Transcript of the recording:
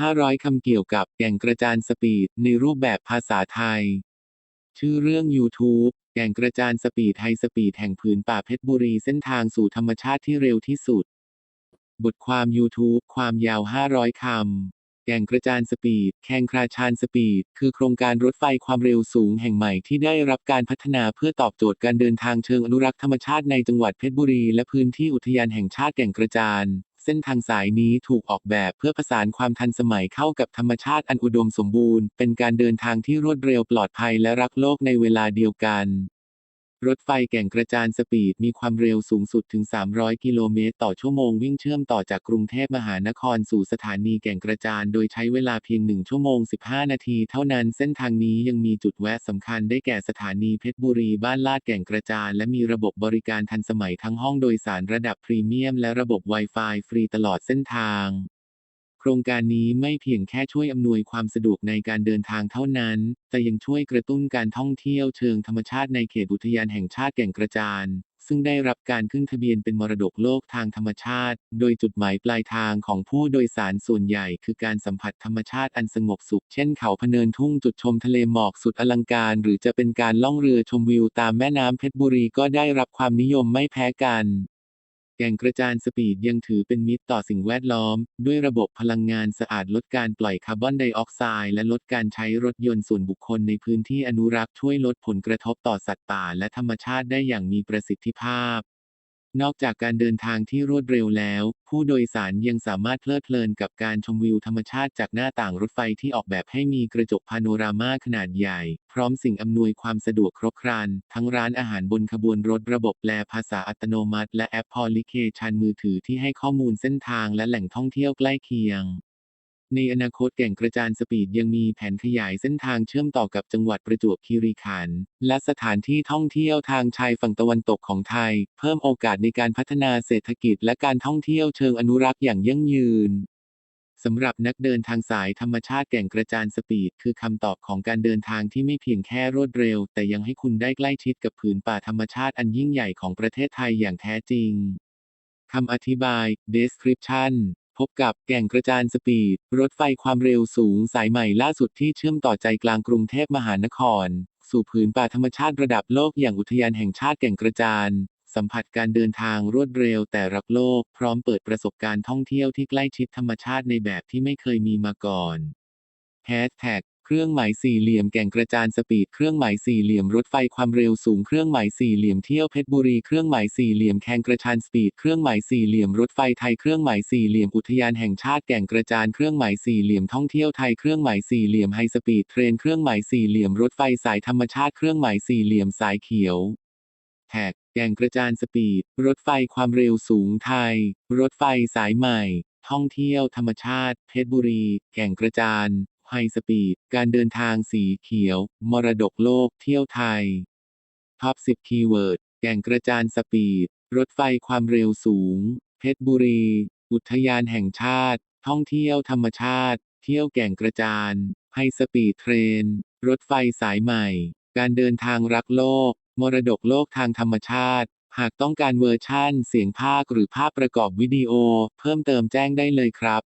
500 คำเกี่ยวกับแก่งกระจานสปีดในรูปแบบภาษาไทย ชื่อเรื่อง YouTube แก่งกระจานสปีดไฮสปีดแห่งผืนป่าเพชรบุรีเส้นทางสู่ธรรมชาติที่เร็วที่สุด บทความ YouTube ความยาว 500 คำ แก่งกระจานสปีด แข่งคราชานสปีด คือโครงการรถไฟความเร็วสูงแห่งใหม่ที่ได้รับการพัฒนาเพื่อตอบโจทย์การเดินทางเชิงอนุรักษ์ธรรมชาติในจังหวัดเพชรบุรีและพื้นที่อุทยานแห่งชาติแก่งกระจาน เส้นทางสายนี้ถูกออกแบบเพื่อผสานความทันสมัยเข้ากับธรรมชาติอันอุดมสมบูรณ์ เป็นการเดินทางที่รวดเร็วปลอดภัยและรักโลกในเวลาเดียวกัน รถไฟแก่งกระจานสปีดมีความเร็วสูงสุดถึง 300 กิโลเมตร ต่อชั่วโมงวิ่งเชื่อมต่อจากกรุงเทพมหานครสู่สถานีแก่งกระจานโดยใช้เวลาเพียง 1 ชั่วโมง 15 นาทีเท่านั้นเส้นทางนี้ยังมีจุดแวะสำคัญได้แก่สถานีเพชรบุรีบ้านลาดแก่งกระจานและมีระบบบริการทันสมัยทั้งห้องโดยสารระดับพรีเมียมและระบบ Wi-Fi ฟรีตลอดเส้นทาง โครงการนี้ไม่เพียงแค่ช่วยอำนวยความสะดวกในการเดินทางเท่านั้น แต่ยังช่วยกระตุ้นการท่องเที่ยวเชิงธรรมชาติในเขตอุทยานแห่งชาติแก่งกระจานซึ่งได้รับการขึ้นทะเบียนเป็นมรดกโลกทางธรรมชาติ โดยจุดหมายปลายทางของผู้โดยสารส่วนใหญ่ คือการสัมผัสธรรมชาติอันสงบสุข เช่นเขาพเนินทุ่งจุดชมทะเลหมอกสุดอลังการ หรือจะเป็นการล่องเรือชมวิวตามแม่น้ำเพชรบุรีก็ได้รับความนิยมไม่แพ้กัน แก่งกระจานสปีดยังถือเป็นมิตรต่อสิ่งแวดล้อม ด้วยระบบพลังงานสะอาดลดการปล่อยคาร์บอนไดออกไซด์และลดการใช้รถยนต์ส่วนบุคคลในพื้นที่อนุรักษ์ช่วยลดผลกระทบต่อสัตว์ป่าและธรรมชาติได้อย่างมีประสิทธิภาพ นอกจากการเดินทางที่รวดเร็วแล้ว ผู้โดยสารยังสามารถเพลิดเพลินกับการชมวิวธรรมชาติจากหน้าต่างรถไฟที่ออกแบบให้มีกระจกพาโนรามาขนาดใหญ่ พร้อมสิ่งอำนวยความสะดวกครบครัน ทั้งร้านอาหารบนขบวนรถระบบแปลภาษาอัตโนมัติ และแอปพลิเคชันมือถือที่ให้ข้อมูลเส้นทางและแหล่งท่องเที่ยวใกล้เคียง ในอนาคตแก่งกระจานสปีดยังมีแผนขยายเส้นทางเชื่อมต่อกับจังหวัดประจวบคีรีขันธ์และสถานที่ท่องเที่ยวทางชายฝั่งตะวันตกของไทย เพิ่มโอกาสในการพัฒนาเศรษฐกิจและการท่องเที่ยวเชิงอนุรักษ์อย่างยั่งยืนสำหรับนักเดินทางสายธรรมชาติแก่งกระจานสปีด คือคำตอบของการเดินทางที่ไม่เพียงแค่รวดเร็ว แต่ยังให้คุณได้ใกล้ชิดกับผืนป่าธรรมชาติอันยิ่งใหญ่ของประเทศไทยอย่างแท้จริงคำอธิบาย description พบกับแก่งกระจานสปีด รถไฟความเร็วสูงสายใหม่ล่าสุดที่เชื่อมต่อใจกลางกรุงเทพมหานคร สู่ผืนป่าธรรมชาติระดับโลกอย่างอุทยานแห่งชาติแก่งกระจานสัมผัสการเดินทางรวดเร็วแต่รักโลก พร้อมเปิดประสบการณ์ท่องเที่ยวที่ใกล้ชิดธรรมชาติในแบบที่ไม่เคยมีมาก่อนแฮชแท็ก เครื่องหมายสี่เหลี่ยมแก่งกระจานสปีดเครื่องหมายสี่เหลี่ยมรถไฟความเร็วสูงเครื่องหมายสี่เหลี่ยมเที่ยวเพชรบุรีเครื่องหมายสี่เหลี่ยมแข่งกระชานสปีดเครื่องหมายสี่เหลี่ยมรถไฟไทยเครื่องหมายสี่เหลี่ยมอุทยานแห่งชาติแก่งกระจานเครื่องหมายสี่เหลี่ยมท่องเที่ยวไทยเครื่องหมายสี่เหลี่ยมไฮสปีดเทรนเครื่องหมายสี่เหลี่ยมรถไฟสายธรรมชาติเครื่องหมายสี่เหลี่ยมสายเขียวแท็กแก่งกระจานสปีด รถไฟความเร็วสูงไทย รถไฟสายใหม่ ท่องเที่ยวธรรมชาติ เพชรบุรี แก่งกระจาน ไฮสปีด การเดินทางสีเขียว มรดกโลก เที่ยวไทย ท็อป 10 คีย์เวิร์ด แก่งกระจานสปีด รถไฟความเร็วสูง เพชรบุรี อุทยานแห่งชาติ ท่องเที่ยวธรรมชาติ เที่ยวแก่งกระจาน ไฮสปีดเทรน รถไฟสายใหม่ การเดินทางรักโลก มรดกโลกทางธรรมชาติ หากต้องการเวอร์ชั่น เสียงภาคหรือภาพประกอบวิดีโอ เพิ่มเติมแจ้งได้เลยครับ